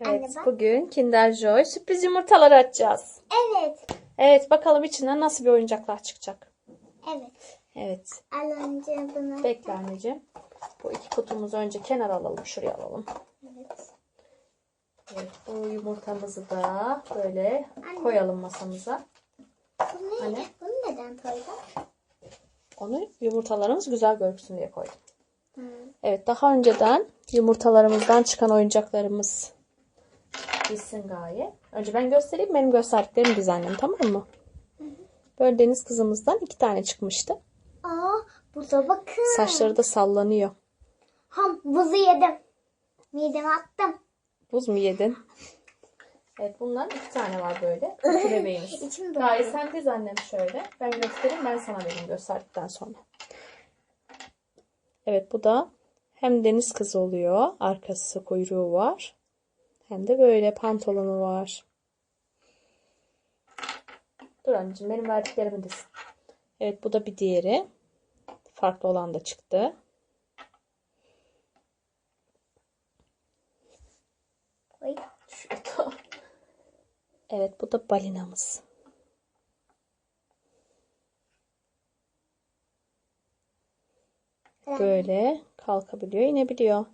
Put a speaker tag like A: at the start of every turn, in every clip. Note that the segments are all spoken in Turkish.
A: Evet,
B: Anne bak.
A: bugün Kinder Joy sürpriz yumurtaları açacağız.
B: Evet.
A: Evet, bakalım içinden nasıl bir oyuncaklar çıkacak.
B: Evet.
A: Evet,
B: Al önce bunu.
A: bekle anneciğim. Bu iki kutumuzu önce kenara alalım, şuraya alalım.
B: Evet.
A: Evet, bu yumurtamızı da böyle
B: Anne.
A: koyalım masamıza.
B: Bu ne?
A: Anne.
B: Bunu neden koydun?
A: Onu yumurtalarımız güzel görünsün diye koydum.
B: Hı.
A: Evet, daha önceden yumurtalarımızdan çıkan oyuncaklarımız gitsin gayet. Önce ben göstereyim, benim gösterdiklerimi annem tamam mı? Böyle deniz kızımızdan iki tane çıkmıştı.
B: Aa, burada bakın.
A: Saçları da sallanıyor.
B: Ham, buzu yedim. Mideme attım.
A: Buz mu yedin? Evet bundan iki tane var böyle. İki bebeğimiz.
B: İçim doldu.
A: Gayet sen diz annem şöyle. Ben göstereyim ben sana vereyim gösterdikten sonra. Evet bu da hem deniz kızı oluyor. Arkası kuyruğu var. Hem de böyle pantolonu var. Dur anneciğim benim verdiklerimi diz. Evet bu da bir diğeri. Farklı olan da çıktı. Şurada. Evet bu da balinamız. Böyle kalkabiliyor, inebiliyor.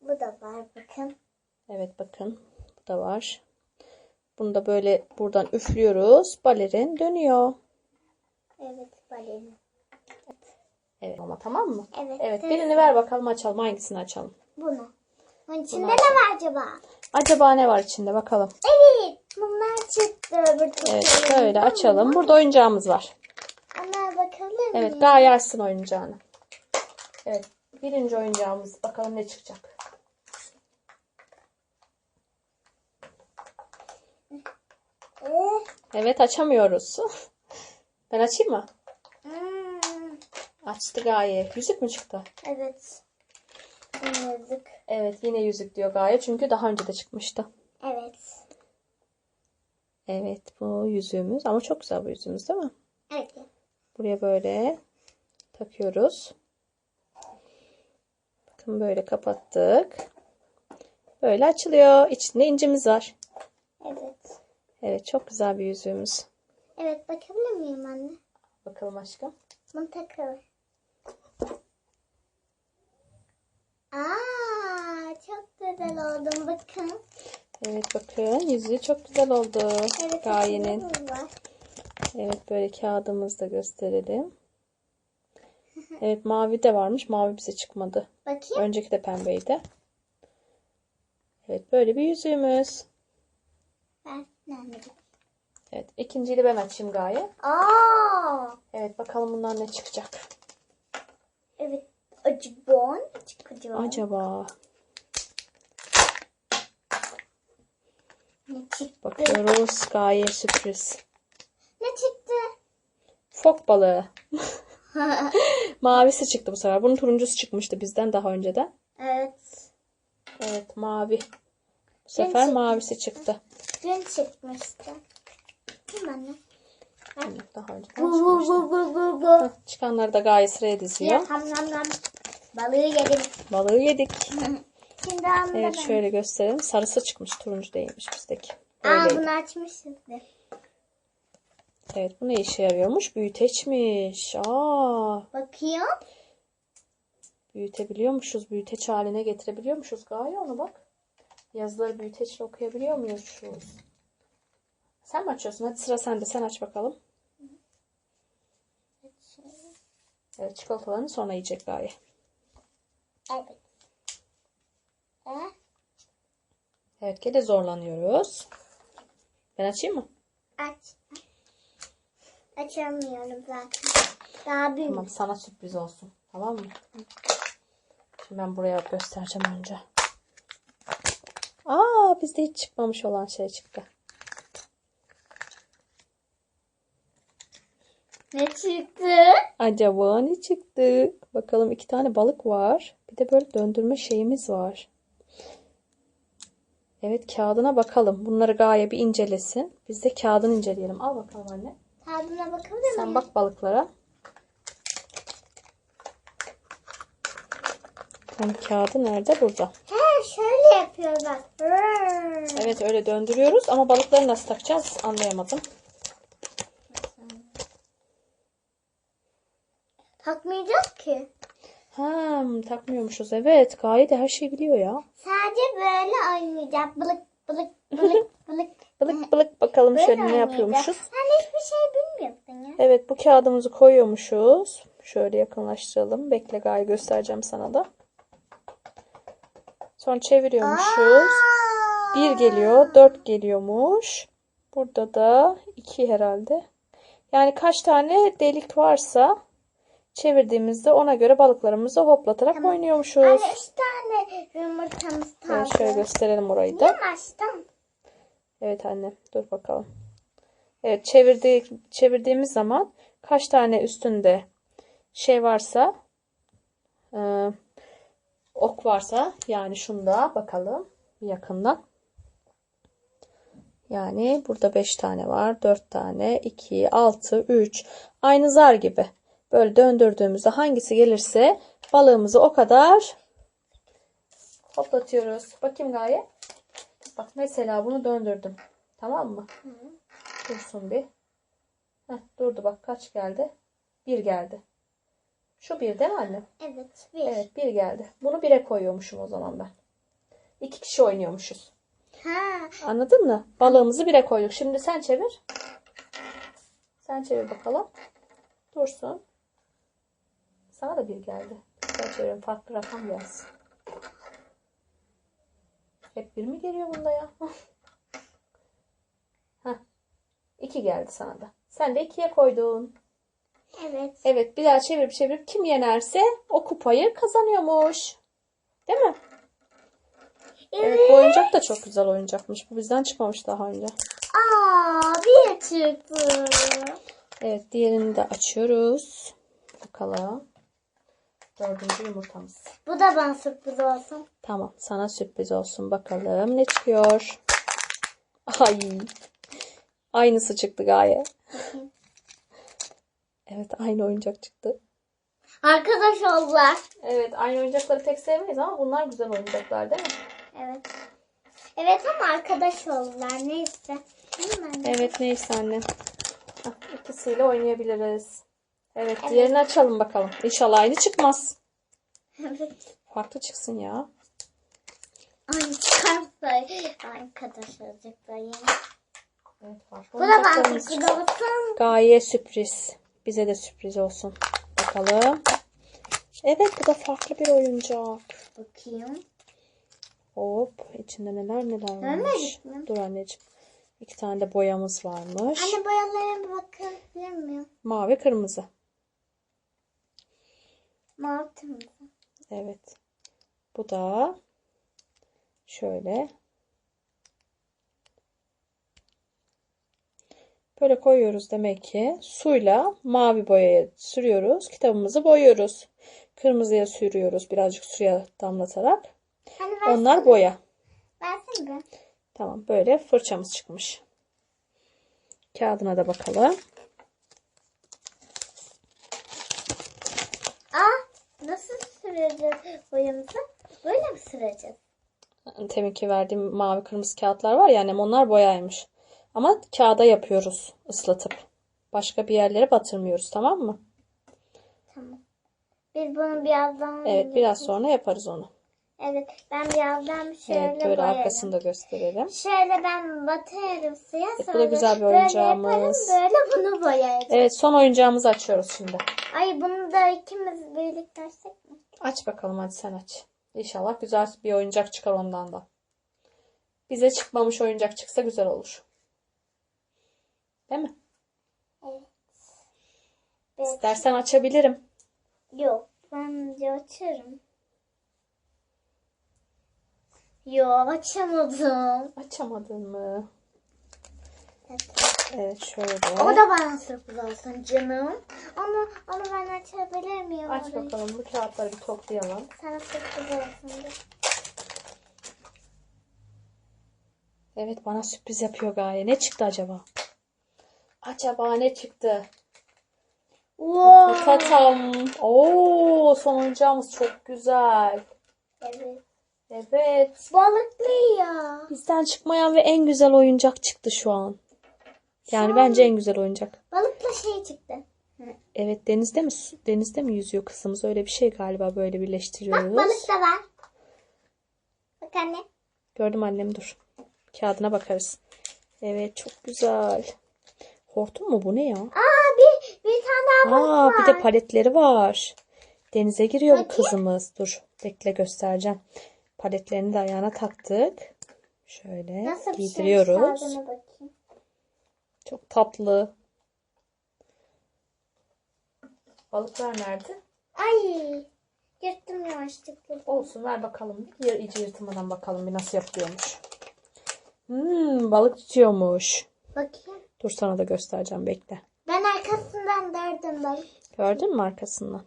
B: Bu da var bakın.
A: Evet bakın bu da var. Bunu da böyle buradan üflüyoruz. Balerin dönüyor.
B: Evet balina.
A: Evet ama tamam mı?
B: Evet.
A: Evet birini ver bakalım açalım. Hangisini açalım?
B: Bunu. Bunun içinde
A: Bunu
B: ne var acaba?
A: Acaba ne var içinde bakalım.
B: Evet. Bunlar çıktı. Öbür
A: Evet şöyle açalım. Burada oyuncağımız var.
B: Ana bakabilir miyim?
A: Evet Gaye açsın oyuncağını. Evet birinci oyuncağımız. Bakalım ne çıkacak. Evet açamıyoruz. Ben açayım mı?
B: hmm,
A: Açtı Gaye. Yüzük mü çıktı?
B: evet. Yazık.
A: Evet yine yüzük diyor Gaye. Çünkü daha önce de çıkmıştı.
B: Evet.
A: Evet bu yüzüğümüz. Ama çok güzel bu yüzüğümüz değil mi?
B: Evet.
A: Buraya böyle takıyoruz. Bakın böyle kapattık. Böyle açılıyor. İçinde incimiz var.
B: Evet.
A: Evet çok güzel bir yüzüğümüz.
B: Evet bakabilir miyim anne?
A: Bakalım aşkım.
B: Bunu takalım. Aa, çok güzel oldum bakın.
A: Evet bakın yüzüğü çok güzel oldu.
B: Evet,
A: Gaye'nin.
B: var.
A: Evet böyle kağıdımızı da gösterelim. Evet mavi de varmış. Mavi bize çıkmadı.
B: Bakayım.
A: Önceki de pembeydi. Evet böyle bir yüzüğümüz.
B: Ben nerede?
A: Evet ikinciyi de ben açayım Gaye.
B: Aa,
A: Evet bakalım bundan ne çıkacak.
B: evet. Acıbon çıkacak.
A: Acaba
B: Ne çıktı?
A: bakıyoruz Gaye sürpriz.
B: Ne çıktı?
A: Fok balığı. Mavisi çıktı bu sefer. Bunun turuncusu çıkmıştı bizden daha önceden.
B: evet.
A: Evet mavi. Bu sefer mavisi çıktı.
B: Dün çıkmıştı. Değil mi anne?
A: Daha önceden
B: Bu bu bu bu bu bu.
A: Çıkanları da Gaye sıraya diziyor.
B: Ya, ham nam nam. Balığı yedim.
A: Balığı yedik.
B: Şimdi anne
A: Evet şöyle gösterelim. Sarısı çıkmış. Turuncu değilmiş bizdeki.
B: Aa
A: Öyleydi.
B: bunu açmışsın.
A: Evet bu ne işe yarıyormuş? Büyüteçmiş. Aa,
B: Bakayım.
A: büyütebiliyormuşuz. Büyüteç haline getirebiliyormuşuz. Gaye onu bak. Yazıları büyüteçle okuyabiliyor muyuz? Sen mi açıyorsun? Hadi sıra sende. Sen aç bakalım. Evet çikolatalarını sonra yiyecek Gaye.
B: Evet. Ee,
A: Evet gene zorlanıyoruz. Ben açayım mı?
B: aç. Açamıyorum zaten. Daha büyük.
A: Tamam sana sürpriz olsun. Tamam mı? Şimdi ben buraya göstereceğim önce. Aa bizde hiç çıkmamış olan şey çıktı.
B: Ne çıktı?
A: Acaba ne çıktı? Bakalım iki tane balık var. Bir de böyle döndürme şeyimiz var. Evet kağıdına bakalım. Bunları Gaye bir incelesin. Biz de kağıdını inceleyelim. Al bakalım anne.
B: Tadına bakabilir miyim?
A: Sen bak balıklara. Hani kağıdı nerede? Burada.
B: He şöyle yapıyor bak.
A: Evet öyle döndürüyoruz ama balıkları nasıl takacağız anlayamadım.
B: Takmayacağız ki.
A: Ha takmıyormuşuz evet. Gaye de her şeyi biliyor ya.
B: Sadece böyle oynayacağız. Bılık bılık bılık bılık.
A: Bılık bılık bakalım
B: Böyle
A: şöyle ne
B: oynayacağız.
A: yapıyormuşuz.
B: Sen hiçbir şey bilmiyorsun ya.
A: Evet bu kağıdımızı koyuyormuşuz. Şöyle yakınlaştıralım. Bekle Gaye göstereceğim sana da. Sonra çeviriyormuşuz. Bir geliyor, dört geliyormuş. Burada da iki herhalde. Yani kaç tane delik varsa çevirdiğimizde ona göre balıklarımızı hoplatarak oynuyormuşuz.
B: Anne üç tane yumurtamız kaldı.
A: Evet şöyle gösterelim orayı da.
B: açtım?
A: Evet anne dur bakalım. Evet çevirdi, çevirdiğimiz zaman kaç tane üstünde şey varsa e, ok varsa yani şunda bakalım yakından. Yani burada 5 tane var. 4 tane, 2, 6, 3. Aynı zar gibi. Böyle döndürdüğümüzde hangisi gelirse balığımızı o kadar hoplatıyoruz. Bakayım Gaye. Bak mesela bunu döndürdüm. Tamam mı? Dursun bir. Heh, durdu bak kaç geldi? Bir geldi. Şu bir değil mi anne?
B: Evet bir.
A: Evet bir geldi. Bunu bire koyuyormuşum o zaman ben. İki kişi oynuyormuşuz.
B: Ha.
A: Anladın mı? Balığımızı bire koyduk. Şimdi sen çevir. Sen çevir bakalım. Dursun. Sana da bir geldi. Ben çevireyim. Farklı rakam gelsin. Hep bir mi geliyor bunda ya? Heh. İki geldi sana da. Sen de ikiye koydun.
B: Evet.
A: Evet bir daha çevirip çevirip kim yenerse o kupayı kazanıyormuş. Değil mi? Evet bu oyuncak da çok güzel oyuncakmış. Bu bizden çıkmamış daha önce.
B: Aa bir çıktı.
A: Evet diğerini de açıyoruz. Bakalım. Dördüncü yumurtamız.
B: Bu da bana sürpriz olsun.
A: Tamam sana sürpriz olsun bakalım ne çıkıyor. Ay. Aynısı çıktı Gaye. Evet aynı oyuncak çıktı.
B: Arkadaş oldular.
A: Evet aynı oyuncakları pek sevmeyiz ama bunlar güzel oyuncaklar değil mi?
B: Evet. Evet ama arkadaş oldular. Neyse. Değil mi anne?
A: Evet neyse anne. Hah, ikisiyle oynayabiliriz. Evet, diğerini açalım bakalım. İnşallah aynı çıkmaz.
B: Evet.
A: Farklı çıksın ya.
B: Çıkarsa arkadaş olacaklar yine.
A: Evet farklı
B: Bu da
A: oyuncaklarımız
B: sürpriz
A: çıksın.
B: olsun.
A: Gaye sürpriz. Bize de sürpriz olsun. Bakalım. Evet bu da farklı bir oyuncak.
B: Bakayım.
A: Hop içinde neler neler varmış.
B: Görmedik mi?
A: Dur anneciğim. İki tane de boyamız varmış.
B: Anne boyalara bir bakabilir miyim?
A: Mavi kırmızı.
B: Mavi kırmızı.
A: Evet. Bu da şöyle. Böyle koyuyoruz demek ki. Suyla mavi boyaya sürüyoruz. Kitabımızı boyuyoruz. Kırmızıya sürüyoruz birazcık suya damlatarak.
B: Hani.
A: Onlar boya.
B: Versene bir.
A: Tamam böyle fırçamız çıkmış. Kağıdına da bakalım.
B: Aa nasıl süreceğiz boyamızı? Böyle mi süreceğiz?
A: Teminki verdiğim mavi kırmızı kağıtlar var ya annem onlar boyaymış. Ama kağıda yapıyoruz ıslatıp. Başka bir yerlere batırmıyoruz tamam mı?
B: Tamam. Biz bunu birazdan...
A: Evet biraz sonra yaparız onu.
B: Evet ben birazdan şöyle
A: Evet böyle
B: boyarım.
A: arkasını da gösterelim.
B: Şöyle ben batırırım suya
A: bu da
B: sonra
A: güzel bir
B: böyle
A: oyuncağımız.
B: yaparım böyle bunu boyarım.
A: Evet son oyuncağımızı açıyoruz şimdi.
B: Ay bunu da ikimiz birlikte açsak mı?
A: Aç bakalım hadi sen aç. İnşallah güzel bir oyuncak çıkar ondan da. Bize çıkmamış oyuncak çıksa güzel olur. Değil mi?
B: Evet.
A: İstersen açabilirim.
B: Yok ben de açarım. Yok açamadım.
A: Açamadın mı?
B: Evet.
A: Evet şöyle.
B: O da bana sürpriz olsun canım. Onu, onu ben açabilir miyim?
A: Aç
B: orayı?
A: bakalım bu kağıtları bir toplayalım.
B: Sana sürpriz olsun. diye.
A: Evet bana sürpriz yapıyor Gaye. Ne çıktı acaba? Acaba ne çıktı?
B: Wow.
A: Tatam. Oo son oyuncağımız çok güzel.
B: Evet.
A: Evet.
B: Balıklı ya.
A: Bizden çıkmayan ve en güzel oyuncak çıktı şu an. Yani bence en güzel oyuncak.
B: Balıkla şey çıktı.
A: Evet denizde mi denizde mi yüzüyor kızımız? Öyle bir şey galiba böyle birleştiriyoruz.
B: Balık da var. Bak anne.
A: Gördüm annem dur. Kağıdına bakarız. Evet çok güzel. Hortum mu bu ne ya?
B: Aa bir, bir tane daha
A: Aa
B: var.
A: bir de paletleri var. Denize giriyor bu kızımız. Dur bekle göstereceğim. Paletlerini de ayağına taktık. Şöyle
B: Nasıl bir şey
A: giydiriyoruz.
B: bakayım.
A: Çok tatlı. Balıklar nerede?
B: Ay. Yırttım yanlışlıkla.
A: Olsun ver bakalım. Bir iyice yırtmadan bakalım bir nasıl yapılıyormuş. Hmm, balık tutuyormuş.
B: Bakayım.
A: Dur sana da göstereceğim bekle.
B: Ben arkasından dördüm balık.
A: Gördün mü arkasından?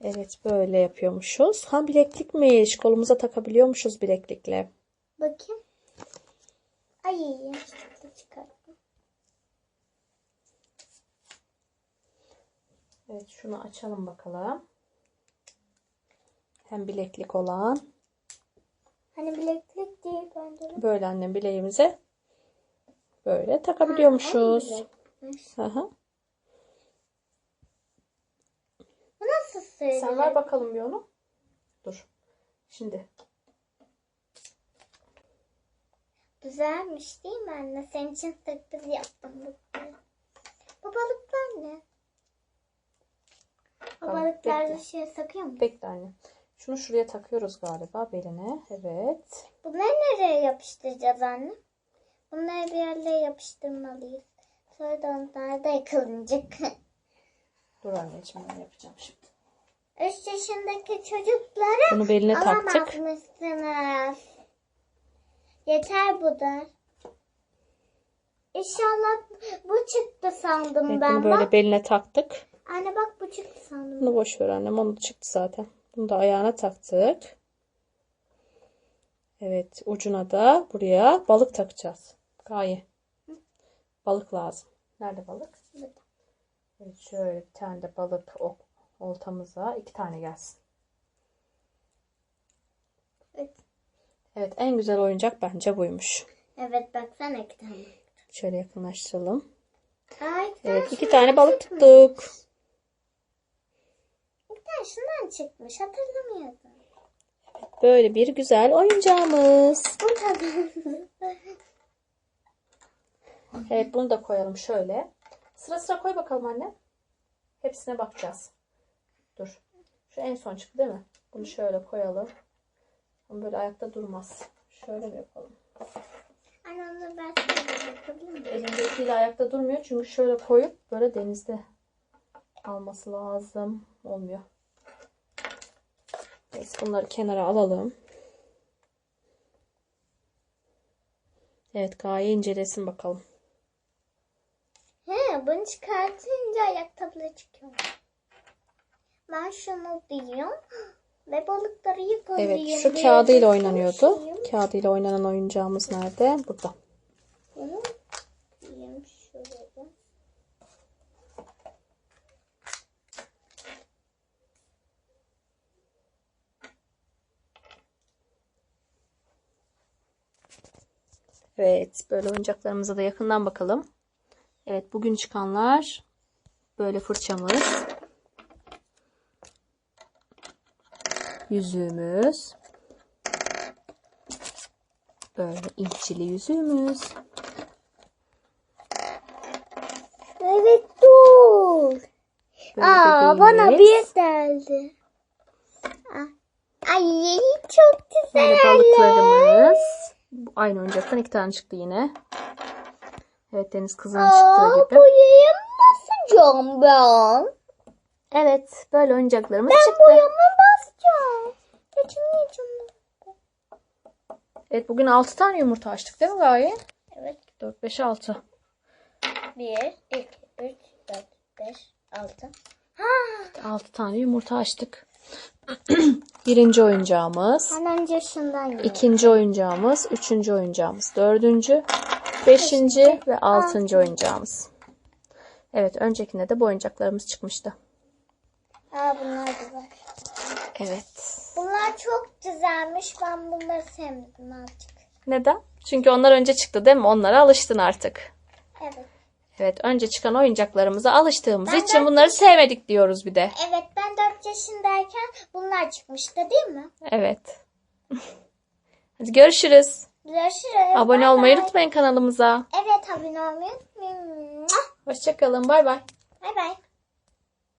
A: Evet böyle yapıyormuşuz. Ha bileklikmiş. Kolumuza takabiliyormuşuz bileklikle.
B: Bakayım. Ay yanlışlıkla çıkarttım.
A: Evet şunu açalım bakalım. Hem bileklik olan.
B: Hani bileklik değil bence.
A: Böyle annem bileğimize böyle takabiliyormuşuz. Hı.
B: Bu nasıl sığıyor?
A: Sen ver bakalım bir onu. Dur. Şimdi.
B: Güzelmiş değil mi anne? Senin için sürpriz yaptım bu. Balıklar ne? O
A: Tamam,
B: balıklar
A: bekle.
B: sakıyor mu?
A: Bekle anne. Şunu şuraya takıyoruz galiba beline. Evet.
B: Bunları nereye yapıştıracağız anne? Bunları bir yerlere yapıştırmalıyız. Sonra da onlar da yıkılacak.
A: Dur anneciğim ben yapacağım şimdi.
B: 3 yaşındaki çocuklara
A: Bunu beline taktık.
B: alamazmışsınız. Yeter bu da. İnşallah bu çıktı sandım
A: Evet,
B: ben.
A: bunu böyle
B: Bak.
A: beline taktık.
B: Anne bak bu çıktı sandım.
A: Bunu boş ver annem. Onu çıktı zaten. Bunu da ayağına taktık. Evet. Ucuna da buraya balık takacağız. Gaye. Balık lazım. Nerede balık?
B: Burada.
A: Evet şöyle bir tane de balık o- oltamıza iki tane gelsin.
B: Evet.
A: Evet en güzel oyuncak bence buymuş.
B: Evet baksana iki tane.
A: Şöyle yakınlaştıralım.
B: Ay,
A: Evet iki tane balık tuttuk.
B: Bir tane şundan çıkmış hatırlamıyordum.
A: Böyle bir güzel oyuncağımız.
B: Bu tadı.
A: Evet bunu da koyalım şöyle. Sıra sıra koy bakalım anne. Hepsine bakacağız. Dur. Şu en son çıktı değil mi? Bunu şöyle koyalım. Ama böyle ayakta durmaz. Şöyle mi yapalım?
B: Anne onu ben?
A: Elimdekiyle ayakta durmuyor. Çünkü şöyle koyup böyle denizde alması lazım. Olmuyor. Neyse bunları kenara alalım. Evet Gaye incelesin bakalım.
B: Çıkartınca ayak tabla çıkıyor. Ben şunu diyorum. Ve balıkları yıkayayım.
A: Evet şu kağıdıyla oynanıyordu. Kağıdıyla oynanan oyuncağımız nerede? Burada.
B: Bunu diyeyim şuraya.
A: Evet, böyle oyuncaklarımıza da yakından bakalım. Evet, bugün çıkanlar böyle fırçamız. Yüzüğümüz. Böyle incili yüzüğümüz.
B: Evet dur.
A: Böyle
B: Aa bana bir geldi. Ay çok güzel.
A: Böyle balıklarımız. Aynı oyuncaktan iki tane çıktı yine. Evet, Deniz kızının
B: Aa
A: çıktığı gibi.
B: boyayı basacağım ben.
A: Evet, böyle oyuncaklarımız
B: Ben
A: çıktı.
B: boyamı basacağım. Geçmeyeceğim.
A: Evet, bugün 6 tane yumurta açtık değil mi Gaye?
B: Evet.
A: 4, 5, 6.
B: 1, 2, 3, 4, 5, 6. Ha,
A: 6 tane yumurta açtık. Birinci oyuncağımız,
B: ben önce şundan yiyeyim.
A: ikinci oyuncağımız, üçüncü oyuncağımız, dördüncü, beşinci ve altıncı oyuncağımız. Evet, öncekinde de bu oyuncaklarımız çıkmıştı.
B: Aa bunlar var.
A: Evet.
B: Bunlar çok güzelmiş. Ben bunları sevmedim azıcık.
A: Neden? Çünkü onlar önce çıktı değil mi? Onlara alıştın artık.
B: Evet.
A: Evet, önce çıkan oyuncaklarımıza alıştığımız
B: Ben
A: için
B: de-
A: bunları sevmedik diyoruz bir de.
B: Evet ben 4 yaşındayken bunlar çıkmıştı değil mi?
A: Evet. Hadi görüşürüz.
B: Görüşürüz.
A: Abone
B: Bay
A: olmayı
B: bay.
A: unutmayın kanalımıza.
B: Evet abone olmayı unutmayın.
A: Hoşçakalın. Bay bay.
B: Bay bay.